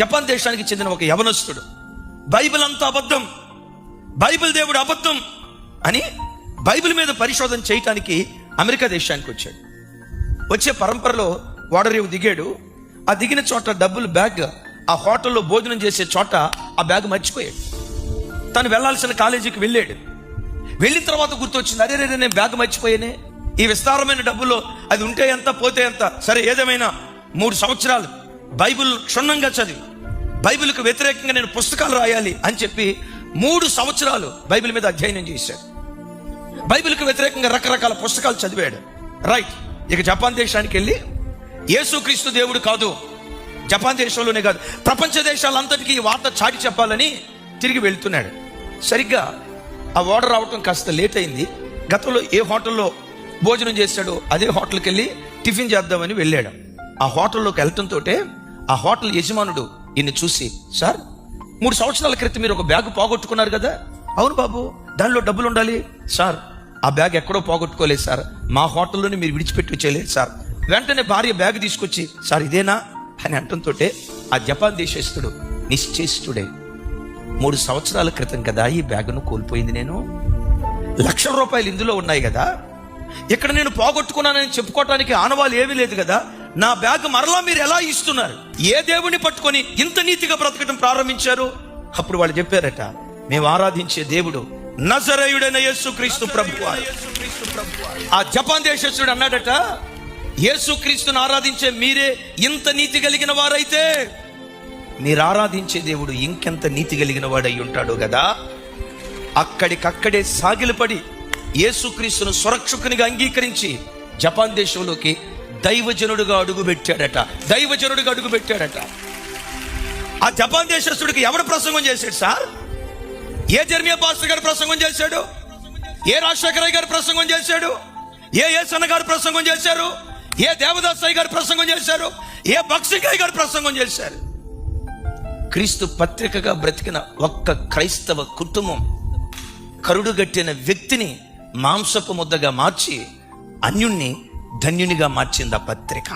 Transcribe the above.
Japan దేశానికి చెందిన ఒక యవనస్తుడు. బైబిల్ అంతా అబద్ధం. బైబిల్ దేవుడు అబద్ధం అని బైబిల్ మీద పరిశోధన చేయటానికి అమెరికా దేశానికి వచ్చాడు. వచ్చే పరంపరలో వాడరేవు దిగాడు. ఆ దిగిన చోట డబ్బులు బ్యాగ్ ఆ హోటల్లో భోజనం చేసే చోట ఆ బ్యాగ్ మర్చిపోయాడు. తను వెళ్ళాల్సిన కాలేజీకి వెళ్ళాడు. వెళ్ళిన తర్వాత గుర్తొచ్చింది అరే రే నేను బ్యాగ్ మర్చిపోయానే? ఈ విస్తారమైన డబ్బులో అది ఉంటే ఎంత పోతే ఎంత? సరే ఏదేమైనా మూడు సంవత్సరాలు బైబిల్ క్షుణ్ణంగా చదివి బైబిల్కు వ్యతిరేకంగా నేను పుస్తకాలు రాయాలి అని చెప్పి మూడు సంవత్సరాలు బైబిల్ మీద అధ్యయనం చేశాడు. బైబిల్కి వ్యతిరేకంగా రకరకాల పుస్తకాలు చదివాడు. రైట్ ఇక జపాన్ దేశానికి వెళ్ళి యేసుక్రీస్తు దేవుడు కాదు. జపాన్ దేశంలోనే కాదు. ప్రపంచ దేశాలంతటికీ ఈ వార్త చాటి చెప్పాలని తిరిగి వెళ్తున్నాడు. సరిగ్గా ఆ ఆర్డర్ రావటం కాస్త లేట్ అయింది. గతంలో ఏ హోటల్లో భోజనం చేశాడో అదే హోటల్కి వెళ్ళి టిఫిన్ చేద్దామని వెళ్ళాడు. ఆ హోటల్లోకి వెళ్ళటంతో ఆ హోటల్ యజమానుడు ఈయన చూసి సార్ మూడు సంవత్సరాల క్రితం మీరు ఒక బ్యాగ్ పోగొట్టుకున్నారు కదా. అవును బాబు దానిలో డబ్బులు ఉండాలి. సార్ ఆ బ్యాగ్ ఎక్కడో పోగొట్టుకోలేదు సార్. మా హోటల్లోనే మీరు విడిచిపెట్టి వచ్చేయలేదు సార్. వెంటనే భార్య బ్యాగ్ తీసుకొచ్చి సార్ ఇదేనా? అని అంటంతో ఆ జపాన్ దేశస్తుడు నిశ్చేష్టుడే. మూడు సంవత్సరాల క్రితం కదా ఈ బ్యాగును కోల్పోయింది నేను. లక్షల రూపాయలు ఇందులో ఉన్నాయి కదా. ఇక్కడ నేను పోగొట్టుకున్నానని చెప్పుకోవటానికి ఆనవాళ్ళు ఏమీ లేదు కదా. నా బ్యాగ్ మరలా మీరు ఎలా ఇస్తున్నారు? ఏ దేవుని పట్టుకొని ఇంత నీతిగా బ్రతకటం ప్రారంభించారు? అప్పుడు వాళ్ళు చెప్పారట మేము ఆరాధించే దేవుడు నజరయుడైన యేసుక్రీస్తు ప్రభు ఆ జపాన్ దేశస్తుడు అన్నాడట యేసుక్రీస్తును ఆరాధించే మీరే ఇంత నీతి కలిగిన వారైతే. మీరు ఆరాధించే దేవుడు ఇంకెంత నీతి కలిగిన వాడై ఉంటాడు కదా అక్కడికక్కడే సాగిలపడి యేసుక్రీస్తును సురక్షకునిగా అంగీకరించి జపాన్ దేశంలోకి దైవజనుడుగా అడుగుపెట్టాడట. దైవజనుడిగా అడుగుపెట్టాడట. ఆ జపాన్ దేశస్తుడికి ఎవడు ప్రసంగం చేశాడు సార్? ఏ జర్మియా పాస్టర్ గారు ప్రసంగం చేశాడు? ఏ రాజశేఖరయ్య గారు ప్రసంగం చేశాడు? ఏ ఏసన్న గారు ప్రసంగం చేశారు? ఏ దేవదాసాయి గారు ప్రసంగం చేశారు? ఏ బక్సింగయ్య గారు ప్రసంగం చేశారు? క్రీస్తు పత్రికగా బ్రతికిన ఒక్క క్రైస్తవ కుటుంబం కరుడుగట్టిన వ్యక్తిని మాంసపు ముద్దగా మార్చి అన్యుణ్ణి ధన్యునిగా మార్చింది ఆ పత్రిక?